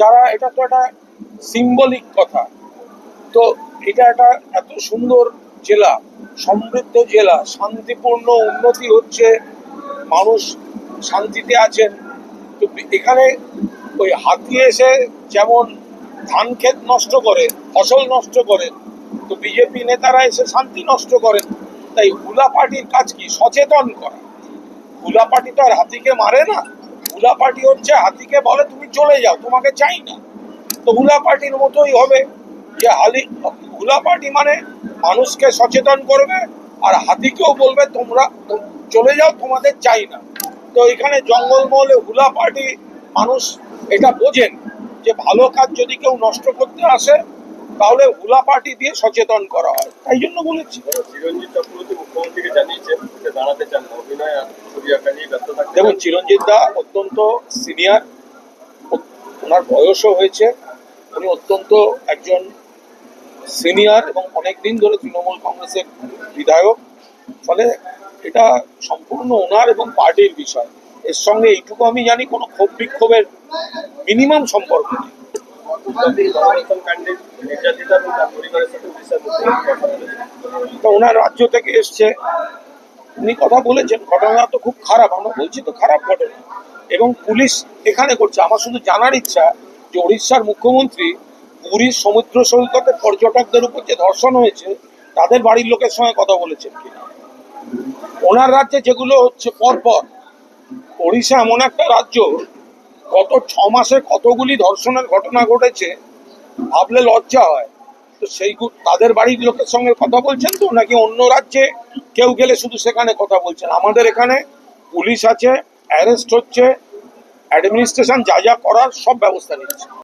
যারা, এটা তো একটা সিম্বলিক কথা। তো এটা একটা এত সুন্দর জেলা, সমৃদ্ধ জেলা, শান্তিপূর্ণ উন্নতি হচ্ছে, মানুষ শান্তিতে আছেন। তো এখানে ওই হাতি এসে যেমন ধান ক্ষেত নষ্ট করে, ফসল নষ্ট করে, তো বিজেপি নেতারা এসে শান্তি নষ্ট করেন। তাই হুলা পার্টির কাজ কি? সচেতন করা। হুলা পার্টি তো আর হাতিকে মারে না। হুলা পার্টি হচ্ছে, হাতিকে বলে তুমি চলে যাও, তোমাকে চাই না। তো হুলা পার্টির মতোই হবে। যে হালি হুলা পার্টি মানে মানুষকে সচেতন করবে আর হাতিকেও বলবে, তোমরা চলে যাও, তোমাদের চাই না। তো এখানে জঙ্গলমহলে হুলা পার্টি মানুষ এটা বোঝেন যে ভালো কাজ যদি কেউ নষ্ট করতে আসে, তাহলে হুলা পার্টি দিয়ে সচেতন করা হয়। তাই জন্য বলেছি। দেখুন চিরঞ্জিত দা অত্যন্ত সিনিয়র ওনার বয়সও হয়েছে। উনি অত্যন্ত একজন সিনিয়র এবং অনেক দিন ধরে তৃণমূল কংগ্রেসের বিধায়ক। ফলে এটা সম্পূর্ণ ওনার এবং পার্টির বিষয়। এর সঙ্গে এইটুকু আমি জানি, কোনো ক্ষোভ বিক্ষোভের মিনিমাম সম্পর্ক নেই। তো ওনার রাজ্য থেকে এসছে। উনি কথা বলেছেন ঘটনা তো খুব খারাপ, আমরা বলছি তো খারাপ ঘটনা। এবং পুলিশ এখানে করছে, আমার শুধু জানার ইচ্ছা যে উড়িষ্যার মুখ্যমন্ত্রী পুরীর সমুদ্র সৈকতে পর্যটকদের উপর যে ধর্ষণ হয়েছে, তাদের বাড়ির লোকের সঙ্গে কথা বলেছেন কিনা? ওনার রাজ্যে যেগুলো হচ্ছে পরপর, ওড়িশা এমন একটা রাজ্য, গত ছ মাসে কতগুলি ধর্ষণের ঘটনা ঘটেছে, ভাবলে লজ্জা হয়। তো সেই তাদের বাড়ির লোকের সঙ্গে কথা বলছেন তো? নাকি অন্য রাজ্যে কেউ গেলে শুধু সেখানে কথা বলছেন? আমাদের এখানে পুলিশ আছে, অ্যারেস্ট হচ্ছে, অ্যাডমিনিস্ট্রেশন যা যা করার সব ব্যবস্থা নিচ্ছে।